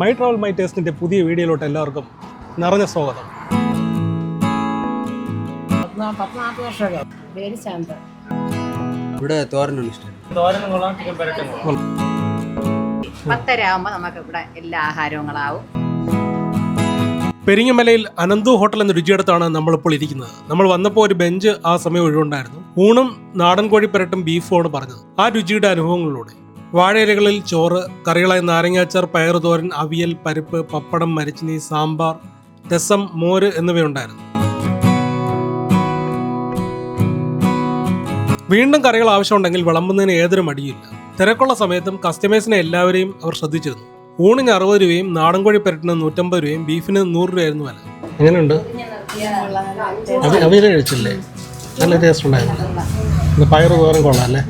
My travel my ടേസ്റ്റിന്റെ പുതിയ വീഡിയോയിലോട്ട് എല്ലാവർക്കും നിറഞ്ഞ സ്വാഗതം. പേര് ശാന്ത ഇവിടെ തോരനാണ് ഇഷ്ടം പത്തര ആകുമ്പോൾ നമുക്ക് ഇവിടെ എല്ലാ ആഹാരങ്ങളാവും പെരിങ്ങമലയിൽ അനന്തു ഹോട്ടൽ എന്ന രുചിയെടുത്താണ് നമ്മളിപ്പോൾ ഇരിക്കുന്നത്. നമ്മൾ വന്നപ്പോൾ ഒരു ബെഞ്ച് ആ സമയം ഒഴിവുണ്ടായിരുന്നു. ഊണും നാടൻ കോഴി പെരട്ടും ബീഫുമാണ് പറഞ്ഞത്. ആ രുചിയുടെ അനുഭവങ്ങളിലൂടെ. വാഴയിലകളിൽ ചോറ് കറികളായി നാരങ്ങാച്ചാർ പയറുതോരൻ അവിയൽ പരിപ്പ് പപ്പടം മരിച്ചിനി സാമ്പാർ രസം മോര് എന്നിവയുണ്ടായിരുന്നു. വീണ്ടും കറികൾ ആവശ്യമുണ്ടെങ്കിൽ വിളമ്പുന്നതിന് ഏതൊരു മടിയില്ല തിരക്കുള്ള സമയത്തും കസ്റ്റമേഴ്സിനെ എല്ലാവരെയും അവർ ശ്രദ്ധിച്ചിരുന്നു. ഊണിന് അറുപത് രൂപയും നാടൻ കോഴി പെരട്ടിന് നൂറ്റമ്പത് രൂപയും ബീഫിന് നൂറ് രൂപയായിരുന്നു വില. എങ്ങനെയുണ്ട്? അവിയൽ കഴിച്ചില്ലേ? നല്ല ടേസ്റ്റ് ഉണ്ടായിരുന്നു. പയറ് തോരം കൊള്ളാം അല്ലേ?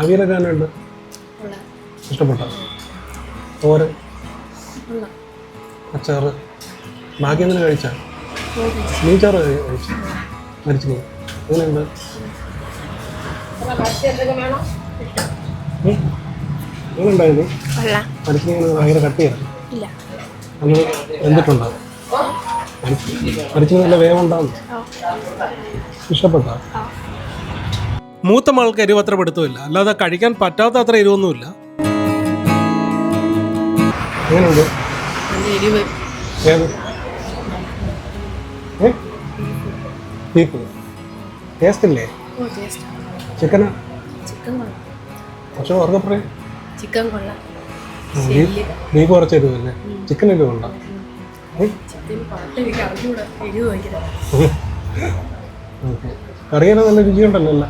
അവിയലൊക്കെ ഉണ്ട് ഇഷ്ടപ്പെട്ടോ? തോരൻ അച്ചാറ് ബാക്കി എന്തിനാ കഴിച്ച? മീച്ചാറ് ചോറ് കഴിച്ചു. മരിച്ചു നീ എങ്ങനെയുണ്ട്. എങ്ങനെയുണ്ടായിരുന്നു? മരിച്ചു ഭയങ്കര കട്ട് ചെയ്യണം നല്ല ഇഷ്ടപ്പെട്ടോ? മൂത്ത മകൾക്ക് എരിവ് അത്ര പിടുത്തമില്ല. അല്ലാതെ കഴിക്കാൻ പറ്റാത്ത അത്ര എരിവൊന്നുമില്ല. എങ്ങനെയുണ്ട്? ഏത്? ഏ? ബീഫ്. ടേസ്റ്റ് ഇല്ലേ? ചിക്കനാ? പക്ഷെ ഓർക്ക പറയും ചിക്കൻ കൊള്ളാം. ബീഫ്. കുറച്ച് എരിവല്ലേ? ചിക്കൻ എരിവ് കറിയാണ് നല്ല രുചിയുണ്ടല്ലോ അല്ല.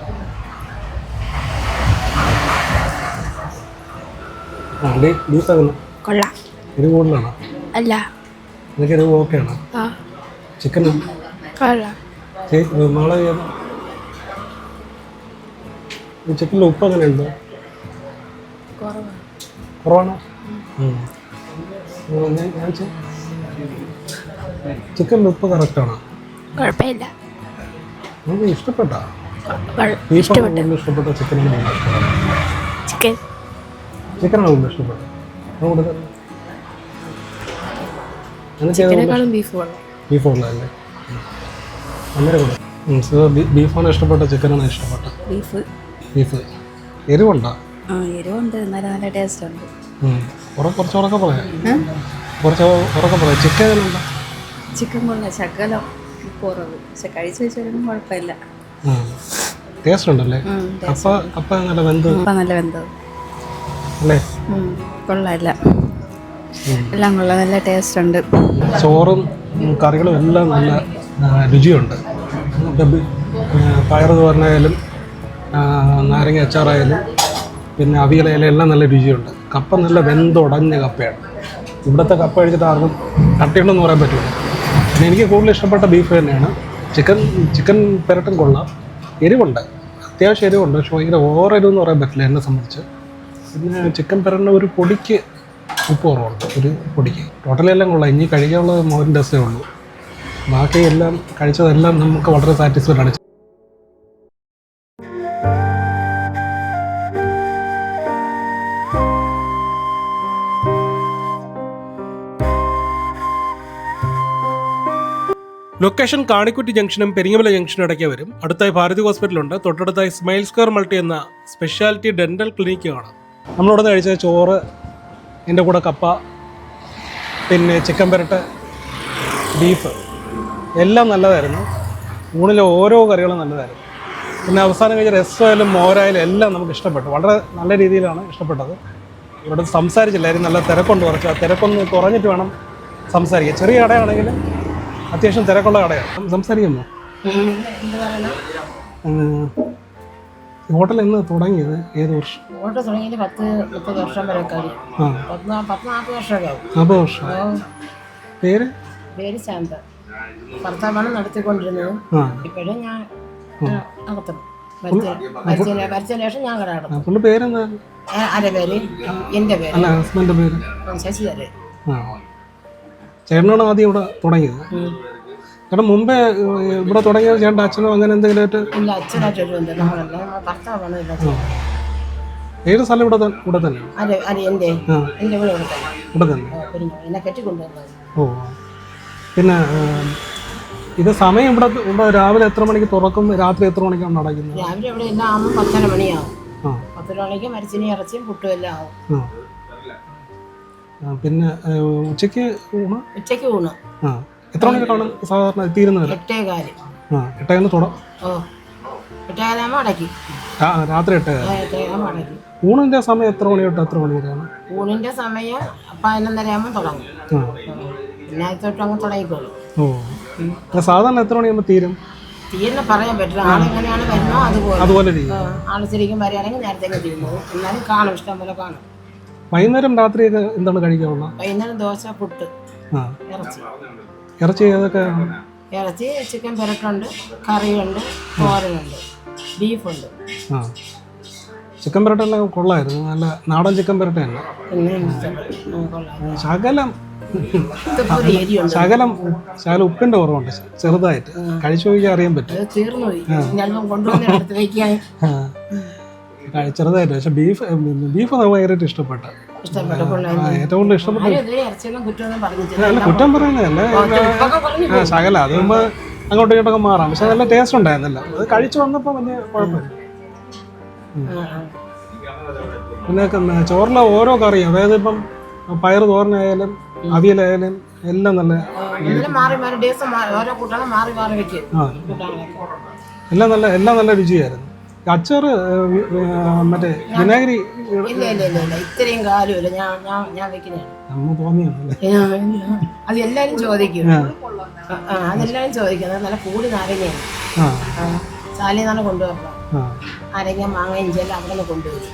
കൊള്ളാം. എരിവ് കൂടുതലാണോ? അല്ല. നിനക്ക് എരിവ് ചിക്കൻ കൊള്ളാം. നാളെ ചെയ്ത് ഈ ചിക്കനിൽ ഉപ്പ് അങ്ങനെ ഉണ്ടോ? കുറവാണ്? ഞാൻ- ഞാൻ ചി- ചിക്കനിൽ ഉപ്പ് കറക്റ്റാണോ കുഴപ്പമില്ല ഇഷ്ടപ്പെട്ടാ? ഇഷ്ടപ്പെട്ട. Chicken chicken chicken. ആണോ കൂടുതൽ ഇഷ്ടപ്പെട്ടത്. ബീഫാണ് ഇഷ്ടപ്പെട്ട ചിക്കനാണ് ഇഷ്ടപ്പെട്ട ബീഫ്. ബീഫ്. എരിവുണ്ടോ? എരിവുണ്ട്. നല്ല നല്ല ടേസ്റ്റ് ഉണ്ട്. ഉറ- കുറച്ച് പറയാം. കുറച്ച് ഉറക്കെ പറയാം ചിക്കൻ എങ്ങനെയുണ്ടോ ചിക്കൻ കൊള്ളാം. ശകലം കുറവ്. പക്ഷെ കഴിച്ച് വെച്ചാലും കുഴപ്പമില്ല. ടേസ്റ്റ് ഉണ്ടല്ലേ? അപ്പ കപ്പ കപ്പ നല്ല വെന്ത്? ഇപ്പം നല്ല വെന്തത് അല്ലേ? കൊള്ളാല്ല എല്ലാം കൊള്ളാം. നല്ല ടേസ്റ്റ് ഉണ്ട്. ചോറും കറികളും എല്ലാം നല്ല രുചിയുണ്ട്. പയർ തോരനായാലും നാരങ്ങ അച്ചാറായാലും പിന്നെ അവിയലായാലും എല്ലാം നല്ല രുചിയുണ്ട്. കപ്പ നല്ല വെന്തുടഞ്ഞ കപ്പയാണ്. ഇവിടുത്തെ കപ്പ കഴിച്ചിട്ട് ആർക്കും കട്ടിയുണ്ടെന്ന് പറയാൻ പറ്റില്ല. പിന്നെ എനിക്ക് കൂടുതൽ ഇഷ്ടപ്പെട്ട ബീഫ് തന്നെയാണ്. ചിക്കൻ ചിക്കൻ പെരട്ടും കൊള്ളാം. എരിവുണ്ട്. അത്യാവശ്യം എരിവുണ്ട്. പക്ഷെ ഭയങ്കര ഓവർ പറയാൻ പറ്റില്ല എന്നെ സംബന്ധിച്ച്. പിന്നെ ചിക്കൻ പെരട്ടിന് ഒരു പൊടിക്ക് ഉപ്പ് കുറവുണ്ട്. ഒരു പൊടിക്ക്. ടോട്ടലി എല്ലാം കൊള്ളാം. ഇനി കഴിക്കാനുള്ളത് മോഹൻ ഡസ്സേ ഉള്ളൂ. ബാക്കി എല്ലാം കഴിച്ചതെല്ലാം നമുക്ക് വളരെ സാറ്റിസ്ഫൈഡ് ആണ്. ലൊക്കേഷൻ കാണിക്കുറ്റി ജംഗ്ഷനും പെരിങ്ങമല ജംഗ്ഷനും ഇടയ്ക്ക് വരും. അടുത്തായി ഭാരതി ഹോസ്പിറ്റലുണ്ട്. തൊട്ടടുത്തായി സ്മൈൽ സ്ക്വയർ മൾട്ടി എന്ന സ്പെഷ്യാലിറ്റി ഡെന്റൽ ക്ലിനിക്ക് കാണാം നമ്മളിവിടെ കഴിച്ച ചോറ് എന്റെ കൂടെ കപ്പ പിന്നെ ചിക്കൻ പെരട്ട് ബീഫ് എല്ലാം നല്ലതായിരുന്നു. ഊണിലെ ഓരോ കറികളും നല്ലതായിരുന്നു. പിന്നെ അവസാനം കഴിച്ച രസമായാലും മോരായാലും എല്ലാം നമുക്ക് ഇഷ്ടപ്പെട്ടു. വളരെ നല്ല രീതിയിലാണ് ഇഷ്ടപ്പെട്ടത്. ഇവിടെ സംസാരിച്ചില്ലായിരുന്നു നല്ല തിരക്കുണ്ട് കുറച്ച്. ആ തിരക്കൊന്ന് കുറഞ്ഞിട്ട് വേണം സംസാരിക്കുക ചെറിയ കടയാണെങ്കിൽ അത്യാവശ്യം തിരക്കുള്ള കടയാണ് സംസാരിക്കുന്നു സംസാരിക്കുമോ? ഹോട്ടൽ എന്ന് തുടങ്ങിയത് ഏത് വർഷം? ഹോട്ടൽ തുടങ്ങിയത് പത്ത് മുപ്പത് വർഷം വരെ പത്ത് നാൽപ്പത് വർഷമൊക്കെ നാൽപ്പത് വർഷം പേര്? പേര് ശാന്ത. ഭർത്താവാണ് നടത്തിക്കൊണ്ടിരുന്നത്. ഇപ്പോഴും ഞാൻ നടത്തും മരിച്ചതിന് ശേഷം ഞാൻ കട ആ, നടത്തും പുള്ളി പേരെന്താ? ആ, ആരുടെ പേര്? എന്റെ പേര്. പേര്? ശശിധരൻ ചേട്ടനാണ് ആദ്യം ഇവിടെ തുടങ്ങിയത്. ചേട്ടൻ മുമ്പേ ഇവിടെ തുടങ്ങിയത് ചേട്ടന്റെ അച്ഛനോ അങ്ങനെ എന്തെങ്കിലും ആയിട്ട് ഇല്ല അച്ഛനായിട്ടൊരു ഉണ്ട് നമ്മളെല്ലാം നമ്മളെ ഭർത്താവാണ് ഇല്ല ഏത് സ്ഥലം ഇവിടെ തന്നെ? ഇവിടെ എന്റെ. ആ. എന്റെ തന്നെ. ഇവിടെ തന്നെ. ആ, പിന്നെ എന്നെ കെട്ടിക്കൊണ്ടുവന്നത്. ഓ. പിന്നെ ഇത് സമയം ഇവിടെ ഇവിടെ രാവിലെ എത്ര മണിക്ക് തുറക്കും? രാത്രി എത്ര മണിക്കാണ് നടക്കുന്നത്? രാവിലെ ഇവിടെ എല്ലാം ആകുമ്പോൾ പത്തര മണിയാവും. ആ. പത്തര മണിക്ക് മരിച്ചിനി ഇറച്ചിയും പുട്ടും എല്ലാം ആവും. ആ. പിന്നെ ഉച്ചയ്ക്ക് ഉച്ചയ്ക്ക് ഊണ്? ഉച്ചയ്ക്ക് ഊണ്. ആ എത്ര മണിക്കാണ് സാധാരണ തീരുന്നത് എട്ടേകാൽ ആ എട്ടേന്ന് തുട ഓ എട്ടേകാലാകുമ്പോൾ അടയ്ക്കും. ആ രാത്രി എട്ടേകാലാകുമ്പോൾ ഊണിന്റെ സമയം എത്ര മണി തൊട്ട് എത്ര മണി വരെയാണ്? ഊണിന്റെ സമയം പതിനൊന്നര ആകുമ്പോൾ തുടങ്ങും പിന്നെ തൊട്ട് അങ്ങ് തുടങ്ങിക്കോളും. ഓ. സാധാരണ എത്ര മണിയാകുമ്പോൾ തീരും? തീരുന്ന പറയാൻ പറ്റില്ല. ആളെങ്ങനെയാണ് വരുന്നോ അതുപോലെ. അതുപോലെ ചെയ്യും. ആ, ആൾ ശരിക്കും വരികയാണെങ്കിൽ നേരത്തെ അങ്ങ് തീരുന്നത് എന്നാലും കാണും ഇഷ്ടം പോലെ കാണും. വൈകുന്നേരം രാത്രിയൊക്കെ എന്താണ് കഴിക്കാനുള്ള വൈകുന്നേരം ദോശ പുട്ട് ആ. ഇറച്ചി. ഇറച്ചി ഏതൊക്കെ? ഇറച്ചി ചിക്കൻ പെരട്ടുണ്ട് കറിയുണ്ട് തോരനുണ്ട് ബീഫുണ്ട്. ആ. ചിക്കൻ പെരട്ടെല്ലാം കൊള്ളായിരുന്നു. നല്ല നാടൻ ചിക്കൻ പെരട്ട തന്നെ. ശകലം ശകലം ശകലം ഉപ്പിന്റെ കുറവുണ്ട്. ചെറുതായിട്ട്. കഴിച്ചു നോക്കിയാൽ അറിയാൻ പറ്റും. തീർന്നു പോയി ഞാനിപ്പം കൊണ്ടുവന്ന എടുത്ത് വയ്ക്കാൻ ആ. കഴി- ചെറുതായിട്ട് പക്ഷെ ബീഫ് ബീഫ് നമുക്ക് ഭയങ്കരമായിട്ട് ഇഷ്ടപ്പെട്ട ഏറ്റവും കൂടുതൽ ഇഷ്ടപ്പെട്ട അല്ല കുറ്റം പറയുന്നതല്ല. ശകല. അത് മുമ്പ് അങ്ങോട്ടും ഇങ്ങോട്ടൊക്കെ മാറാം. പക്ഷെ നല്ല ടേസ്റ്റ് ഉണ്ടായിരുന്നില്ല. അത് കഴിച്ചു വന്നപ്പോൾ വലിയ കുഴപ്പമില്ല. പിന്നെ ചോറിലെ ഓരോ കറിയും. അതായത് ഇപ്പം പയർ തോരനായാലും അവിയലായാലും എല്ലാം നല്ല എല്ലാം മാറി മാറി ദിവസം മാറി. ഓരോ കൂട്ടാണ് മാറി മാറി വെക്കും. എല്ലാം നല്ല എല്ലാം നല്ല രുചിയായിരുന്നു. അച്ചാറ് മറ്റേ വിനാഗിരി ഇല്ല ഇല്ല ഇല്ല ഇല്ല. ഇത്രയും കാലമില്ല. ഞാൻ ഞാൻ ഞാൻ വെക്കുന്നതാണ് തോന്നിയാണല്ലേ അത് എല്ലാരും ചോദിക്കും. ആ, അതെല്ലാരും ചോദിക്കും. നല്ല കൂടി നാരങ്ങയാണ്. ചാലയിൽ നിന്നാണ് കൊണ്ടുവരണം നാരങ്ങ മാങ്ങ ഇഞ്ചെല്ലാം അവിടെ നിന്ന് കൊണ്ടുവരും.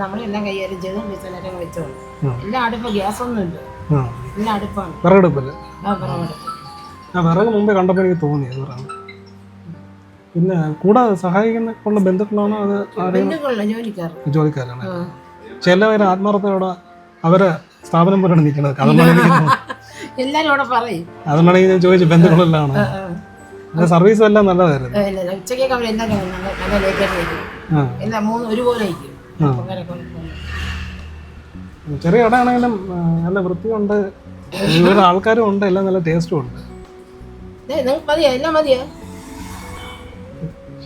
നമ്മളെല്ലാം കൈകാര്യം ചെയ്ത് വിസനൊക്കെ വെച്ചോളൂ. എല്ലാം അടുപ്പ് ഗ്യാസൊന്നും ഇല്ല. എല്ലാം അടുപ്പാണ് വിറകടുപ്പല്ലേ ആ, വിറകടുപ്പ്. വിറക് മുമ്പേ കണ്ടപ്പോൾ എനിക്ക് തോന്നി അത് പറയാം പിന്നെ കൂടെ സഹായിക്കുന്ന ബന്ധുക്കളാണോ അത് ജോലിക്കാരാണ്. ചിലവർ ആത്മാർത്ഥയോടെ അവരെ സ്ഥാപനം പോലെയാണ് നിൽക്കുന്നത്. അതുകൊണ്ടാണ് എനിക്ക് തോന്നുന്നത്. എല്ലാരും അവിടെ പറയും. അതുകൊണ്ടാണ് ഞാൻ ചോദിച്ചു ബന്ധുക്കളെല്ലാം. സർവീസും എല്ലാം നല്ലതായിരുന്നു. അവർ നല്ല ലേറ്റായിട്ട് എല്ലാം മൂന്ന് ഒരുപോലെ. ചെറിയ കട ആണെങ്കിലും നല്ല വൃത്തിയുണ്ട്. ആൾക്കാരും ഉണ്ട് എല്ലാം നല്ല ടേസ്റ്റും ഉണ്ട്. എല്ലാം മതിയോ?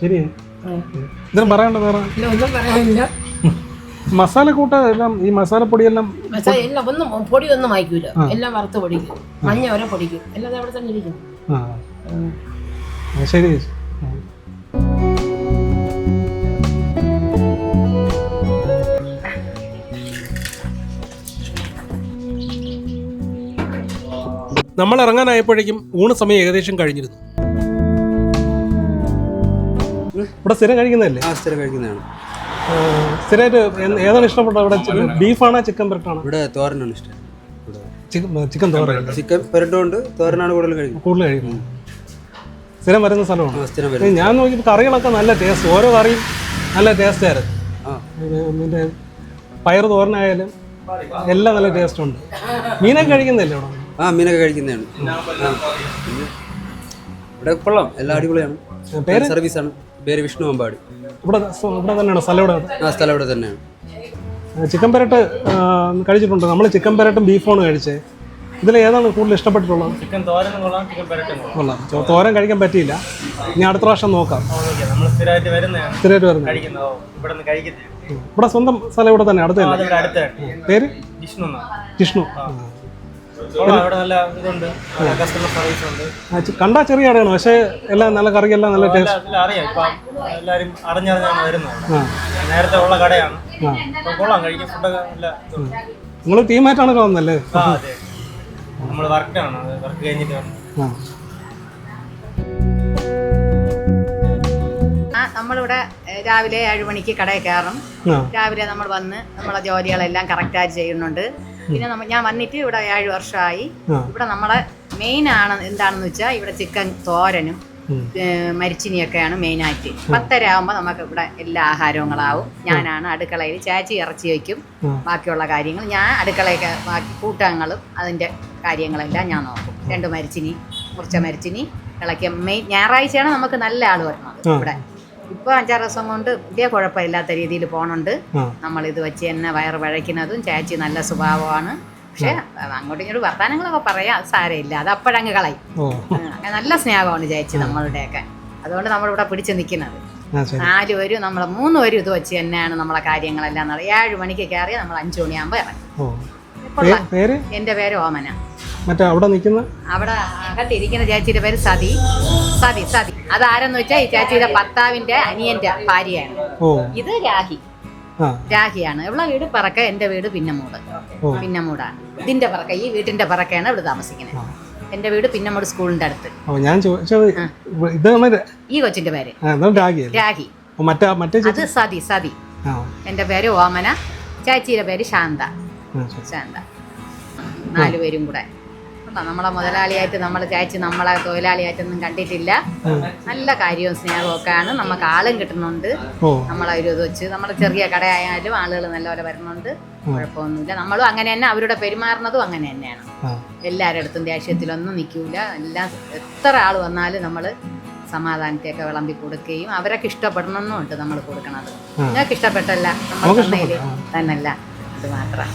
ശരി. ഇതിന് പറയണ്ട വേറെ ഇല്ല ഒന്നും പറയാനില്ല മസാല കൂട്ട എല്ലാം ഈ മസാലപ്പൊടിയെല്ലാം പക്ഷേ എല്ലാം ഒന്നും പൊടി ഒന്നും വായിക്കൂല എല്ലാം വറുത്ത് പൊടിക്കും. മഞ്ഞ വരെ പൊടിക്കും. എല്ലാം അവിടെ തന്നെ ഇരിക്കും. ആ. ശരി. നമ്മൾ ഇറങ്ങാനായപ്പോഴേക്കും ഊണ് സമയം ഏകദേശം കഴിഞ്ഞിരുന്നു. ഇവിടെ സ്ഥിരം കഴിക്കുന്നതല്ലേ? ആ സ്ഥിരം കഴിക്കുന്നതാണ്. സ്ഥിരമായിട്ട് ഏതാണ് ഇഷ്ടപ്പെട്ടത് ഇവിടെ? ബീഫാണോ ചിക്കൻ പെരട്ടാണോ? ഇവിടെ തോരനാണ് ഇഷ്ടം. ഇവിടെ ചിക്കൻ ചിക്കൻ തോരൻ ചിക്കൻ പെരട്ടുണ്ട് തോരനാണ് കൂടുതൽ കഴിക്കുന്നത് കൂടുതൽ കഴിക്കുന്നത് സ്ഥിരം വരുന്ന സ്ഥലമാണ്? ഞാൻ നോക്കിയപ്പോൾ കറികളൊക്കെ നല്ല ടേസ്റ്റ് ഓരോ കറിയും നല്ല ടേസ്റ്റ് ആയിരുന്നു. ആ. ഇത് പയർ തോരനായാലും എല്ലാം നല്ല ടേസ്റ്റ് ഉണ്ട്. മീനൊക്കെ കഴിക്കുന്നില്ലേ ഇവിടെ? ആ മീനൊക്കെ കഴിക്കുന്നതാണ്. ആ. പിന്നെ ഇവിടെ കൊള്ളാം. എല്ലാം അടിപൊളിയാണ്. പേര്? ആണ്. പേര് വിഷ്ണു അമ്പാടി. ഇവിടെ സ്വ- ഇവിടെ തന്നെയാണ്? സ്ഥലം ഇവിടെ ആ സ്ഥലം ഇവിടെ തന്നെയാണ്. ചിക്കൻ പെരട്ട് കഴിച്ചിട്ടുണ്ട്? നമ്മൾ ചിക്കൻ പെരട്ടും ബീഫാണ് കഴിച്ചേ. ഇതിൽ ഏതാണ് കൂടുതൽ ഇഷ്ടപ്പെട്ടിട്ടുള്ളത്? ചിക്കൻ തോരൻ കൊള്ളാം ചിക്കൻ പെരട്ടും കൊള്ളാം. കൊള്ളാം. തോരൻ കഴിക്കാൻ പറ്റിയില്ല. ഇനി അടുത്ത പ്രാവശ്യം നോക്കാം. നമ്മൾ സ്ഥിരമായിട്ട് വരുന്നതാണ്. സ്ഥിരമായിട്ട് വരുന്നത് ഇവിടെ കഴിക്കുന്നത് ഇവിടെ സ്വന്തം സ്ഥലം ഇവിടെ തന്നെ അടുത്ത പേര്? വിഷ്ണു എന്നാണ്. ജിഷ്ണു കണ്ടാ ചെറിയ കടയാണ് പക്ഷെ എല്ലാം നല്ല കറി എല്ലാം നല്ല ടേസ്റ്റ് അറിയാം ഇപ്പം എല്ലാവരും അറിഞ്ഞറിഞ്ഞാണ് വരുന്നത്. നേരത്തെ ഉള്ള കടയാണ്. കൊള്ളാം കഴിക്കാൻ ഫുഡൊക്കെ നല്ല നിങ്ങൾ ടീമായിട്ടാണ് വന്നല്ലേ നമ്മൾ വർക്കാണ് വർക്ക് കഴിഞ്ഞിട്ട് നമ്മളിവിടെ രാവിലെ ഏഴ് മണിക്ക് കടയിൽ കയറും. രാവിലെ നമ്മൾ വന്ന് നമ്മളെ ജോലികളെല്ലാം കറക്റ്റായിട്ട് ചെയ്യുന്നുണ്ട്. പിന്നെ ഞാൻ വന്നിട്ട് ഇവിടെ ഏഴ് വർഷമായി. ഇവിടെ നമ്മളെ മെയിൻ ആണ് എന്താണെന്ന് വെച്ചാൽ ഇവിടെ ചിക്കൻ തോരനും മരിച്ചിനിയൊക്കെയാണ് മെയിനായിട്ട് പത്തര ആകുമ്പോൾ നമുക്ക് ഇവിടെ എല്ലാ ആഹാരങ്ങളാവും ഞാനാണ് അടുക്കളയിൽ ചാച്ചി ഇറച്ചി വയ്ക്കും. ബാക്കിയുള്ള കാര്യങ്ങൾ ഞാൻ അടുക്കളയൊക്കെ ബാക്കി കൂട്ടങ്ങളും അതിന്റെ കാര്യങ്ങളെല്ലാം ഞാൻ നോക്കും. രണ്ട് മരിച്ചിനി കുറച്ച് മരിച്ചിനി ഇളക്കിയ മെയിൻ ഞായറാഴ്ചയാണ് നമുക്ക് നല്ല ആൾ വരുന്നത് ഇവിടെ. ഇപ്പോൾ അഞ്ചാറ് ദിവസം കൊണ്ട് വലിയ കുഴപ്പമില്ലാത്ത രീതിയിൽ പോണുണ്ട്. നമ്മൾ ഇത് വെച്ച് തന്നെ വയറ് വഴയ്ക്കുന്നതും ചേച്ചി നല്ല സ്വഭാവമാണ്. പക്ഷെ അങ്ങോട്ടും ഇങ്ങോട്ടും വർത്താനങ്ങളൊക്കെ പറയാം സാരമില്ല. അത് അപ്പോഴങ്ങ് കളയും. നല്ല സ്നേഹമാണ് ചേച്ചി നമ്മളുടെയൊക്കെ. അതുകൊണ്ട് നമ്മളിവിടെ പിടിച്ചു നിൽക്കുന്നത്. ആ ശരി. നാല് പേരും നമ്മളെ മൂന്ന് പേരും ഇത് വെച്ച് തന്നെയാണ് നമ്മളെ കാര്യങ്ങളെല്ലാം ഏഴ് മണിക്ക് കയറി നമ്മൾ അഞ്ചു മണിയാകുമ്പോൾ ഇറങ്ങും. എന്റെ പേര് ഓമന. മറ്റേ അവിടെ നിൽക്കുന്ന? അവിടെ അകത്തിരിക്കുന്ന ചേച്ചിയുടെ പേര് സതി. സതി സതി. അതാരെന്ന് വെച്ചാൽ ഈ ചേച്ചിയുടെ ഭർത്താവിന്റെ അനിയന്റെ ഭാര്യയാണ്. ഓ. ഇത് രാഹി. രാഹിയാണ്. ഇവിടെ വീട് പറക്ക എന്റെ വീട് പിന്നമൂട്. പിന്നമൂടാണ്. ഇതിന്റെ പറക്ക ഈ വീട്ടിന്റെ പറക്കയാണ് ഇവിടെ താമസിക്കുന്നത് എന്റെ വീട് പിന്നമൂട് സ്കൂളിന്റെ അടുത്ത്. ഞാൻ ചോദിച്ചത് ഈ കൊച്ചിന്റെ പേര്. രാഹി അത് സതി സതി. എന്റെ പേര് ഓമന ചേച്ചിയുടെ പേര് ശാന്ത. ശാന്ത. നാലുപേരും കൂടെ. നമ്മളെ മുതലാളിയായിട്ട് നമ്മൾ ചായച്ച് നമ്മളെ തൊഴിലാളിയായിട്ടൊന്നും കണ്ടിട്ടില്ല. നല്ല കാര്യവും സ്നേഹവും ഒക്കെയാണ് നമുക്ക് ആളും കിട്ടുന്നുണ്ട്. നമ്മളെ ഒരു ഇത് വെച്ച് നമ്മുടെ ചെറിയ കടയായാലും ആളുകൾ നല്ലപോലെ വരുന്നുണ്ട്. കുഴപ്പമൊന്നുമില്ല. നമ്മളും അങ്ങനെ തന്നെ അവരുടെ പെരുമാറുന്നതും അങ്ങനെ തന്നെയാണ്. എല്ലാവരുടെ അടുത്തും ദേഷ്യത്തിലൊന്നും നിൽക്കൂല. എല്ലാം എത്ര ആൾ വന്നാലും നമ്മൾ സമാധാനത്തെയൊക്കെ വിളമ്പി കൊടുക്കുകയും അവരൊക്കെ ഇഷ്ടപ്പെടണമെന്നുണ്ട് നമ്മൾ കൊടുക്കണത്. നിങ്ങൾക്ക് ഇഷ്ടപ്പെട്ടല്ല നമ്മൾ തന്നല്ല. അത് മാത്രം.